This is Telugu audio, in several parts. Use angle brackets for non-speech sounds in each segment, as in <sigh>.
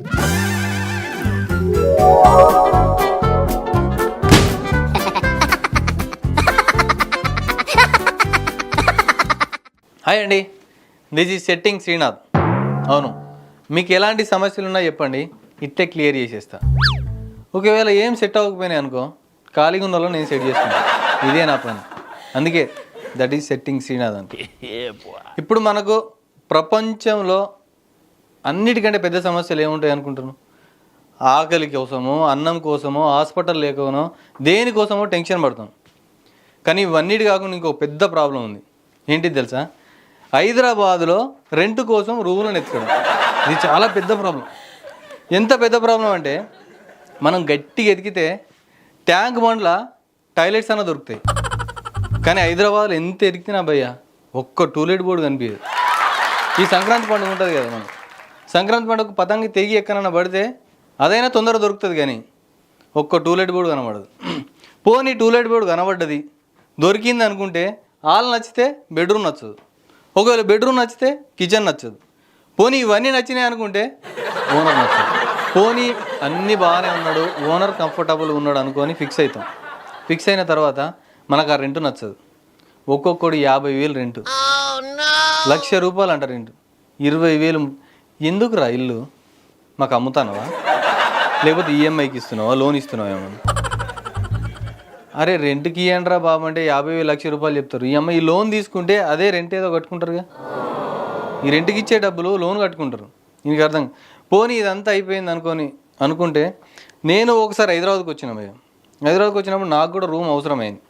హాయ్ అండి. దిస్ ఈజ్ సెట్టింగ్ శ్రీనాథ్ అవును. మీకు ఎలాంటి సమస్యలు ఉన్నా చెప్పండి. ఇట్లే క్లియర్ చేసేస్తా. ఒకవేళ ఏం సెట్ అవ్వకపోయినాయి అనుకో ఖాళీగా ఉన్న నేను సెట్ చేసుకుంటాను ఇదే నా పని. అందుకే దట్ ఈజ్ సెట్టింగ్ శ్రీనాథ్ అంటే. <laughs> ఇప్పుడు మనకు ప్రపంచంలో అన్నిటికంటే పెద్ద సమస్యలు ఏముంటాయి అనుకుంటున్నాను ఆకలి కోసమో అన్నం కోసమో హాస్పిటల్ లేకనో దేనికోసమో టెన్షన్ పడతాం. కానీ ఇవన్నిటి కాకుండా ఇంకో పెద్ద ప్రాబ్లం ఉంది. ఏంటిది తెలుసా? హైదరాబాదులో రెంట్ కోసం రూములను ఎత్తుకోవడం. ఇది చాలా పెద్ద ప్రాబ్లం. ఎంత పెద్ద ప్రాబ్లం అంటే మనం గట్టిగా ఎతికితే ట్యాంక్ బండ్ల టాయిలెట్స్ అన్న దొరుకుతాయి. కానీ హైదరాబాద్లో ఎంత ఎతికినా భయ్య ఒక్క టూలెట్ బోర్డు కనిపించదు. ఈ సంక్రాంతి పండుగ ఉంటుంది కదా మనం సంక్రాంతి పండుగ పతంగి తెగి ఎక్కనన్నా పడితే అదైనా తొందర దొరుకుతుంది కానీ ఒక్క టూలెట్ బోర్డు కనబడదు. పోనీ టూలెట్ బోర్డు కనబడ్డది దొరికింది అనుకుంటే హాల్ నచ్చితే బెడ్రూమ్ నచ్చదు. ఒకవేళ బెడ్రూమ్ నచ్చితే కిచెన్ నచ్చదు. పోనీ ఇవన్నీ నచ్చినాయి అనుకుంటే ఓనర్ నచ్చదు. పోనీ అన్నీ బాగానే ఉన్నాడు ఓనర్ కంఫర్టబుల్ ఉన్నాడు అనుకొని ఫిక్స్ అవుతాం. ఫిక్స్ అయిన తర్వాత మనకు ఆ రెంట్ నచ్చదు. ఒక్కొక్కడు యాభై వేలు రెంట్. లక్ష రూపాయలు అంట రెంట్. ఇరవై వేలు ఎందుకురా ఇల్లు? మాకు అమ్ముతానవా? లేకపోతే ఈఎంఐకి ఇస్తున్నావా? లోన్ ఇస్తున్నావా ఏమన్నా? అరే రెంట్కి ఇవ్వండిరా బాబు అంటే యాభై వేల లక్ష రూపాయలు చెప్తారు. ఈ అమ్మాయి లోన్ తీసుకుంటే అదే రెంట్ ఏదో కట్టుకుంటారుగా? ఈ రెంట్కి ఇచ్చే డబ్బులు లోన్ కట్టుకుంటారు. నీకు అర్థం. పోనీ ఇదంతా అయిపోయింది అనుకొని అనుకుంటే నేను ఒకసారి హైదరాబాద్కి వచ్చిన భయ్య. హైదరాబాద్కి వచ్చినప్పుడు నాకు కూడా రూమ్ అవసరమైంది.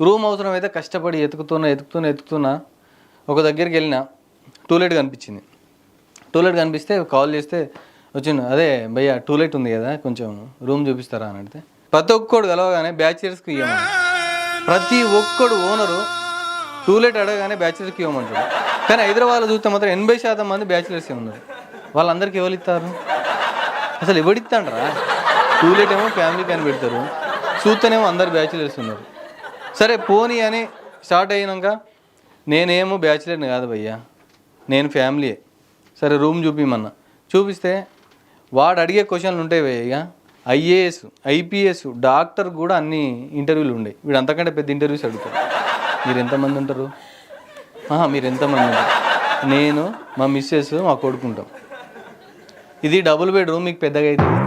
రూమ్ అవసరమైతే కష్టపడి ఎతుకుతున్నా ఎతుకుతున్నా ఎతుకుతున్నా ఒక దగ్గరికి వెళ్ళిన టూలెట్ కనిపించింది. టూలెట్ కనిపిస్తే కాల్ చేస్తే వచ్చిండు. అదే భయ్య టూలెట్ ఉంది కదా కొంచెం రూమ్ చూపిస్తారా అని అడిగితే. ప్రతి ఒక్కడు కలవగానే బ్యాచిలర్స్కి ఇవ్వమని ప్రతి ఒక్కడు ఓనరు టూలెట్ అడగగానే బ్యాచిలర్స్కి ఇవ్వమంటాడు. కానీ హైదరాబాద్లో చూస్తే మాత్రం ఎనభై శాతం మంది బ్యాచిలర్సే ఉన్నారు. వాళ్ళందరికీ ఎవరు ఇస్తారు? అసలు ఎవడిస్తాండ్రా టూలెట్ ఏమో ఫ్యామిలీ అని పెడతారు. చూస్తేనేమో అందరు బ్యాచిలర్స్ ఉన్నారు. సరే పోనీ అని స్టార్ట్ అయినాక నేనేమో బ్యాచిలర్ని కాదు భయ్యా నేను ఫ్యామిలీయే. సరే రూమ్ చూపిమన్నా. చూపిస్తే వాడు అడిగే క్వశ్చన్లు ఉంటాయి ఇక ఐఏఎస్ ఐపీఎస్ డాక్టర్ కూడా అన్ని ఇంటర్వ్యూలు ఉన్నాయి వీడు అంతకంటే పెద్ద ఇంటర్వ్యూస్ అడుగుతారు మీరు ఎంతమంది ఉంటారు? ఆహా, మీరు ఎంతమంది ఉంటారు? నేను మా మిస్సెస్ మా కొడుకుంటాం ఇది డబుల్ బెడ్రూమ్ మీకు పెద్దగా అవుతుంది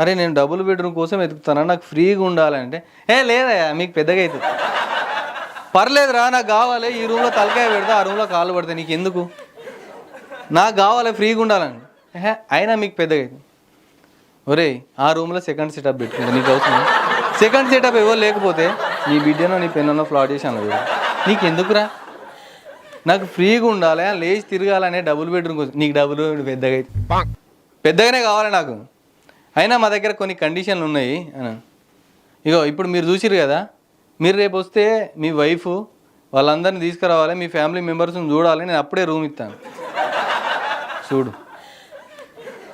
అరే నేను డబుల్ బెడ్రూమ్ కోసం వెతుకుతాను? నాకు ఫ్రీగా ఉండాలంటే. ఏ లేదయ్యా మీకు పెద్దగా అవుతుంది పర్లేదురా నాకు కావాలి. ఈ రూమ్లో తలకాయ పెడతా ఆ రూమ్లో కాలు పడతాయి నీకు ఎందుకు నాకు కావాలి ఫ్రీగా ఉండాలని అయినా మీకు పెద్దగా ఒరే ఒరేయ్ ఆ రూమ్లో సెకండ్ సెటప్ పెట్టుకుంటా నీకు అవసరం సెకండ్ సెటప్ ఎవరు లేకపోతే నీ బిడ్డనో నీ పెన్నో ఫ్లాట్ చేశాను నీకు ఎందుకురా నాకు ఫ్రీగా ఉండాలి లేచి తిరగాలనే డబుల్ బెడ్రూమ్ కోసం. నీకు డబుల్ బెడ్ పెద్దగా అయితే పెద్దగానే కావాలి నాకు. అయినా మా దగ్గర కొన్ని కండిషన్లు ఉన్నాయి అని ఇగో ఇప్పుడు మీరు చూసిరు కదా? మీరు రేపు వస్తే మీ వైఫ్ వాళ్ళందరినీ తీసుకురావాలి మీ ఫ్యామిలీ మెంబర్స్ని చూడాలి నేను అప్పుడే రూమ్ ఇస్తాను. చూడు.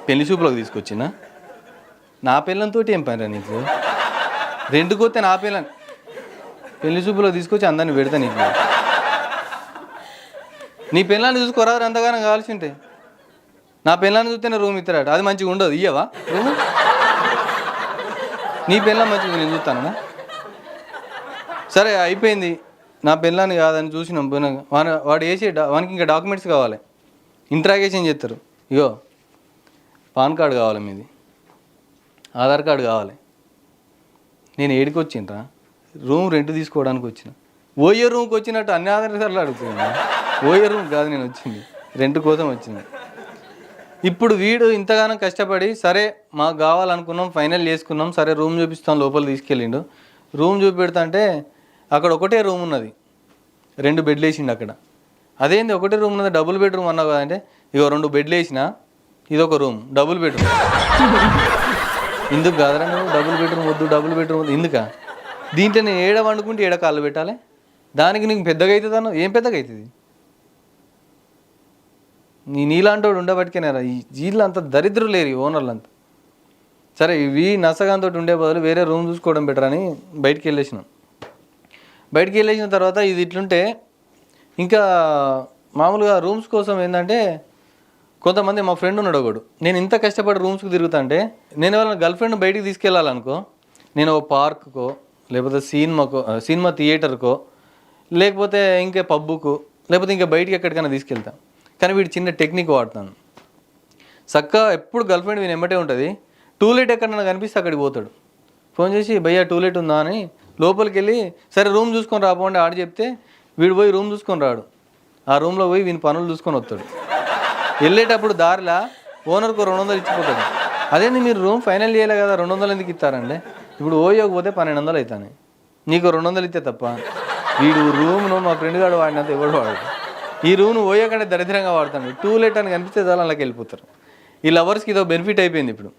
పెళ్ళి చూపులోకి తీసుకొచ్చినా? నా పిల్లలతో ఏం పనిరా నీకు? రెండు వస్తే నా పిల్లని పెళ్ళి చూపులో తీసుకొచ్చి అందరిని పెడతా నీకు. నీ పిల్లల్ని చూసుకోరా ఎంతగానో కావాల్సి ఉంటే నా పిల్లల్ని చూస్తేనే రూమ్ ఇస్తారట. అది మంచిగా ఉండదు. ఇయ్యవా? రూమ్? నీ పిల్లని మంచిగా నేను చూస్తానా సరే అయిపోయింది. నా పిల్లని కాదని చూసినాం. వాడు వాడు వేసే వానికి ఇంకా డాక్యుమెంట్స్ కావాలి. ఇంట్రాగేషన్ చేస్తారు? ఇగో పాన్ కార్డు కావాలి మీది. ఆధార్ కార్డు కావాలి. నేను ఏడికి వచ్చిండ్రా? రూమ్ రెంట్ తీసుకోవడానికి వచ్చిన. ఓయే రూమ్కి వచ్చినట్టు అన్ని ఆధార్ సార్లు అడుగుతున్నా. ఓయే రూమ్ కాదు నేను వచ్చింది. రెంట్ కోసం వచ్చింది. ఇప్పుడు వీడు ఇంతగానం కష్టపడి సరే మాకు కావాలనుకున్నాం ఫైనల్ చేసుకున్నాం సరే రూమ్ చూపిస్తాం లోపల తీసుకెళ్ళిండు. రూమ్ చూపెడతా అంటే అక్కడ ఒకటే రూమ్ ఉన్నది. రెండు బెడ్లు వేసిండు అక్కడ. అదేంది ఒకటే రూమ్ ఉన్నది డబుల్ బెడ్రూమ్ అన్నావు కదా అంటే ఇగో రెండు బెడ్లు వేసిన ఇదొక రూమ్ డబుల్ బెడ్రూమ్ ఎందుకు కాదరా నువ్వు? డబుల్ బెడ్రూమ్ వద్దు డబుల్ బెడ్రూమ్ వద్దు. ఎందుక? దీంట్లో నేను ఏడ వండుకుంటే ఏడ కాళ్ళు పెట్టాలి? దానికి నీకు పెద్దగా అవుతుంది అన్న ఏం పెద్దగా అవుతుంది? నీ నీలాంటోడు ఉండబట్టికేనారా ఈ వీళ్ళు అంత దరిద్రులు లేరు ఈ ఓనర్లు అంతా సరే ఇవి నసగాంతో ఉండే బదులు వేరే రూమ్ చూసుకోవడం బెటర్ అని బయటికి వెళ్ళేసినాం. బయటికి వెళ్ళేసిన తర్వాత ఇది ఇట్లుంటే ఇంకా మామూలుగా రూమ్స్ కోసం ఏంటంటే కొంతమంది మా ఫ్రెండ్ ఉన్నాడు ఒకడు. నేను ఇంత కష్టపడి రూమ్స్కి తిరుగుతుంటే నేను ఎవరైనా గర్ల్ ఫ్రెండ్ బయటికి తీసుకెళ్ళాలనుకో నేను ఓ పార్క్కో లేకపోతే సినిమాకో సినిమా థియేటర్కో లేకపోతే ఇంకా పబ్బుకు లేకపోతే ఇంకా బయటికి ఎక్కడికైనా తీసుకెళ్తాను కానీ వీడు చిన్న టెక్నిక్ వాడుతాను. చక్కగా ఎప్పుడు గర్ల్ ఫ్రెండ్ వీని ఎమ్మటే ఉంటుంది టూలెట్ ఎక్కడన్నా కనిపిస్తే అక్కడికి పోతాడు. ఫోన్ చేసి భయ్యా టూలెట్ ఉందా? అని లోపలికి వెళ్ళి సరే రూమ్ చూసుకొని రాపోండి ఆడ చెప్తే వీడు పోయి రూమ్ చూసుకొని రాడు. ఆ రూమ్లో పోయి వీని పనులు చూసుకొని వస్తాడు. వెళ్ళేటప్పుడు దారిలా ఓనర్కు రెండు వందలు ఇచ్చిపోతాడు. అదేంది మీరు రూమ్ ఫైనల్ చేయలే కదా రెండు వందలు ఎందుకు ఇస్తారండి? ఇప్పుడు ఓయోకపోతే పన్నెండు వందలు అవుతాను నీకు రెండు వందలు ఇస్తే తప్ప. వీడు రూమ్ను మా ఫ్రెండ్ గాడు వాడినంత ఎవడు వాడు? ఈ రూమ్ను ఓయోకంటే దరిద్రంగా వాడతాను టూ లేట్ అని కనిపిస్తే చాలా అలాగే వెళ్ళిపోతారు. ఈ లవర్స్కి ఇదో బెనిఫిట్ అయిపోయింది ఇప్పుడు.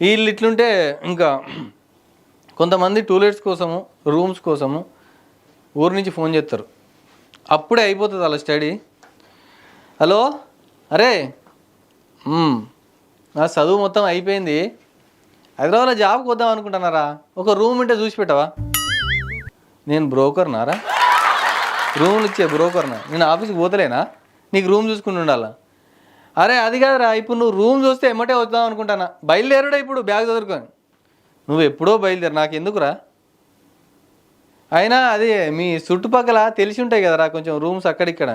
వీళ్ళు ఇట్లుంటే ఇంకా కొంతమంది టూలెట్స్ కోసము రూమ్స్ కోసము ఊరు నుంచి ఫోన్ చేస్తారు. అప్పుడే అయిపోతుంది అలా స్టడీ. హలో? అరే నా చదువు మొత్తం అయిపోయింది. హైదరాబాద్లో జాబ్కి వద్దాం అనుకుంటున్నారా? ఒక రూమ్ ఉంటే చూసి పెట్టవా? నేను బ్రోకర్నారా రూమ్లు ఇచ్చే బ్రోకర్నా? నేను ఆఫీస్కి పోతలేనా? నీకు రూమ్ చూసుకుని ఉండాలా? అరే అది కాదురా ఇప్పుడు నువ్వు రూమ్ చూస్తే ఎమ్మటే వద్దాం అనుకుంటానా? బయలుదేరుడా ఇప్పుడు బ్యాగ్ చదువుకొని. నువ్వు ఎప్పుడో బయలుదేరు నాకు ఎందుకురా? అయినా అది మీ చుట్టుపక్కల తెలిసి ఉంటాయి కదరా కొంచెం రూమ్స్ అక్కడిక్కడ.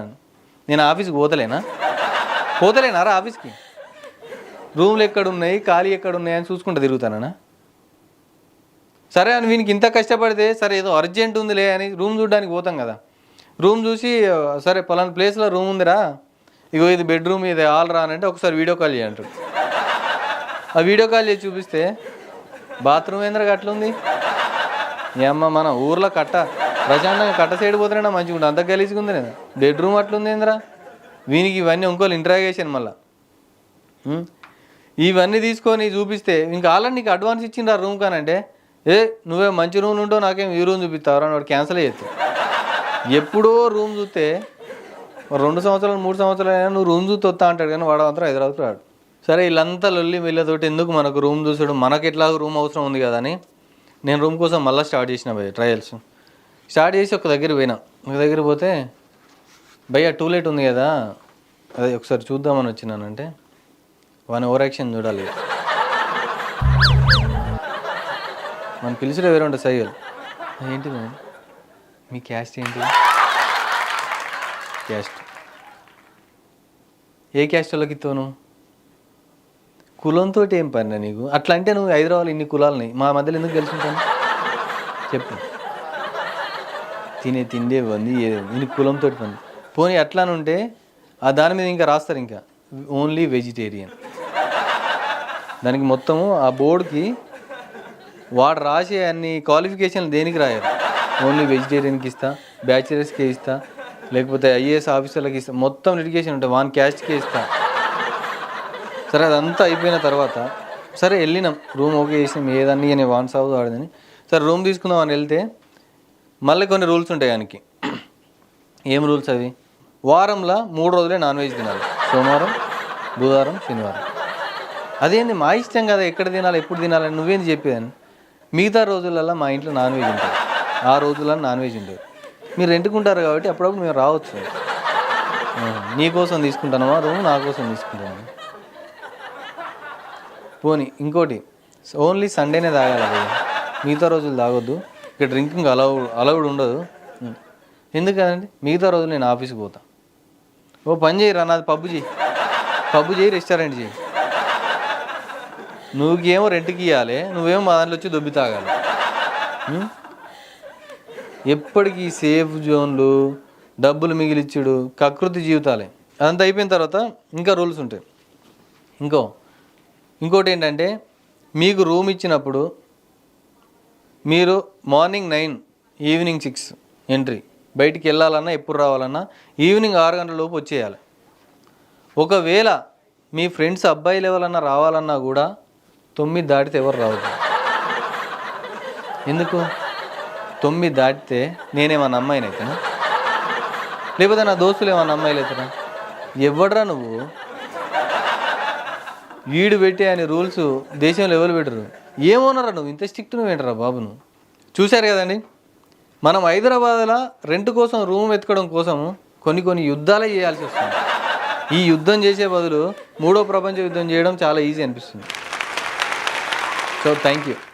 నేను ఆఫీస్కి పోతలేనా? పోతలేనా రా ఆఫీస్కి? రూమ్లు ఎక్కడ ఉన్నాయి ఖాళీ ఎక్కడున్నాయి అని చూసుకుంటూ తిరుగుతానా సరే అని వీనికి ఇంత కష్టపడితే సరే ఏదో అర్జెంట్ ఉందిలే అని రూమ్ చూడడానికి పోతాం కదా. రూమ్ చూసి సరే పలానా ప్లేస్లో రూమ్ ఉందిరా. ఇగో ఇది బెడ్రూమ్ ఇది ఆల్ రా అని అంటే ఒకసారి వీడియో కాల్ చేయంటాడు ఆ వీడియో కాల్ చేసి చూపిస్తే బాత్రూమ్ ఏంద్రా అట్లుంది? ఈ అమ్మ మన ఊర్లో కట్ట ప్రశాంతంగా కట్ట సైడ్ పోతున్నా మంచిగా ఉంటుంది అంత గలీజ్గా ఉంది నేను బెడ్రూమ్ అట్లుంది ఏంద్రా? వీనికి ఇవన్నీ ఇంకోళ్ళు ఇంట్రాగేషన్ మళ్ళా. ఇవన్నీ తీసుకొని చూపిస్తే ఇంకా ఆల్రెడీ నీకు అడ్వాన్స్ ఇచ్చిండ్రు ఆ రూమ్ కానంటే ఏ నువ్వే మంచి రూమ్ ఉంటావు నాకేం ఈ రూమ్ చూపిస్తావు అని వాడు క్యాన్సిల్ చేయొచ్చు ఎప్పుడో రూమ్ చూస్తే రెండు సంవత్సరాలు మూడు సంవత్సరాలు అయినా నువ్వు రూమ్ చూస్తే వస్తా అంటాడు కానీ వాడు మాత్రం హైదరాబాద్కి రాడు. సరే వీళ్ళంతా లొల్లి వీళ్ళతోటి ఎందుకు మనకు రూమ్ చూసాడు? మనకి ఎట్లా రూమ్ అవసరం ఉంది కదా అని నేను రూమ్ కోసం మళ్ళీ స్టార్ట్ చేసిన భయ్య ట్రయల్స్ స్టార్ట్ చేసి ఒక దగ్గర పోయినా. ఒక దగ్గర పోతే భయ్య టూలెట్ ఉంది కదా. అదే ఒకసారి చూద్దామని వచ్చినానంటే వాని ఓవర్ యాక్షన్ చూడాలి. మన పిలిచిలో వేరే ఉంటుంది సైగల్. ఏంటి మీ క్యాస్ట్ ఏంటి క్యాస్ట్ ఏ క్యాస్ట్ వాళ్ళకి ఇస్తావు కులంతో ఏం పని నీకు? అట్లా అంటే నువ్వు హైదరాబాద్ ఇన్ని కులాలని మా మధ్యలో ఎందుకు గెలుచుకుంటాను చెప్పు. తినే తిండే ఇవన్నీ ఇన్ని కులంతో పని. పోనీ అట్లానే అని ఉంటే ఆ దాని మీద ఇంకా రాస్తారు ఇంకా. Only vegetarian. దానికి మొత్తము ఆ బోర్డుకి వాడు రాసే అన్ని క్వాలిఫికేషన్లు దేనికి రాయరు? ఓన్లీ వెజిటేరియన్కి ఇస్తా బ్యాచిలర్స్కి ఇస్తా లేకపోతే ఐఏఎస్ ఆఫీసర్లకి ఇస్తా. మొత్తం లిటిగేషన్ ఉంటాయి వాన్ క్యాస్ట్కే ఇస్తా. సరే అదంతా అయిపోయిన తర్వాత సరే వెళ్ళినాం. రూమ్ ఓకే చేసినాం. ఏదన్నీ నేను వాన్స్ అవ్వదు ఆడదని సరే రూమ్ తీసుకుందాం అని వెళ్తే మళ్ళీ కొన్ని రూల్స్ ఉంటాయి ఆయనకి. ఏం రూల్స్ అవి? వారంలో మూడు రోజులే నాన్ వెజ్ తినాలి. సోమవారం బుధవారం శనివారం. అదేంది? మా ఇష్టం కదా ఎక్కడ తినాలి ఎప్పుడు తినాలని నువ్వేంది చెప్పేదాన్ని మిగతా రోజులలో మా ఇంట్లో నాన్ వెజ్ ఉంటుంది. ఆ రోజులలో నాన్ వెజ్ ఉంటుంది. మీరు రెంటుకుంటారు కాబట్టి అప్పుడప్పుడు మేము రావచ్చు. నీకోసం తీసుకుంటానమా రూమ్ నా కోసం తీసుకుంటాను పోనీ ఇంకోటి. ఓన్లీ సండేనే తాగాలి మిగతా రోజులు తాగొద్దు. ఇక్కడ డ్రింకింగ్ అలౌడ్ అలౌడ్ ఉండదు. ఎందుకంటే మిగతా రోజులు నేను ఆఫీస్కి పోతా. ఓ పని చేయరా నాది పబ్బు చేయి. పబ్బు చేయి రెస్టారెంట్ చేయి. నువ్వుకేమో రెంట్కి ఇవ్వాలి నువ్వేమో మా దాంట్లో వచ్చి దొబ్బి తాగాలి? ఎప్పటికీ సేఫ్ జోన్లు డబ్బులు మిగిలిచ్చుడు కకృతి జీవితాలే. అదంతా అయిపోయిన తర్వాత ఇంకా రూల్స్ ఉంటాయి. ఇంకో. ఇంకోటి ఏంటంటే మీకు రూమ్ ఇచ్చినప్పుడు మీరు morning nine evening six entry బయటికి వెళ్ళాలన్నా ఎప్పుడు రావాలన్నా ఈవినింగ్ ఆరు గంటల లోపు వచ్చేయాలి. ఒకవేళ మీ ఫ్రెండ్స్ అబ్బాయిలు ఎవరన్నా రావాలన్నా కూడా తొమ్మిది దాటితే ఎవరు రావద్దు. ఎందుకు? తొమ్మిది దాటితే నేనేమన్నా అమ్మాయిని లేకపోతే నా దోస్తులు ఏమన్నా అమ్మాయిలు అవుతారా ఎవడరా నువ్వు? వీడు పెట్టే అనే రూల్స్ దేశంలో ఎవరు పెట్టరు. ఏమోనరా నువ్వు? ఇంత స్ట్రిక్ట్ నువ్వు ఏంటరా బాబును చూశారు కదండి? మనం హైదరాబాద్లో రెంట్ కోసం రూమ్ వెతకడం కోసం కొన్ని కొన్ని యుద్ధాలే చేయాల్సి వస్తుంది. ఈ యుద్ధం చేసే బదులు మూడో ప్రపంచ యుద్ధం చేయడం చాలా ఈజీ అనిపిస్తుంది. So thank you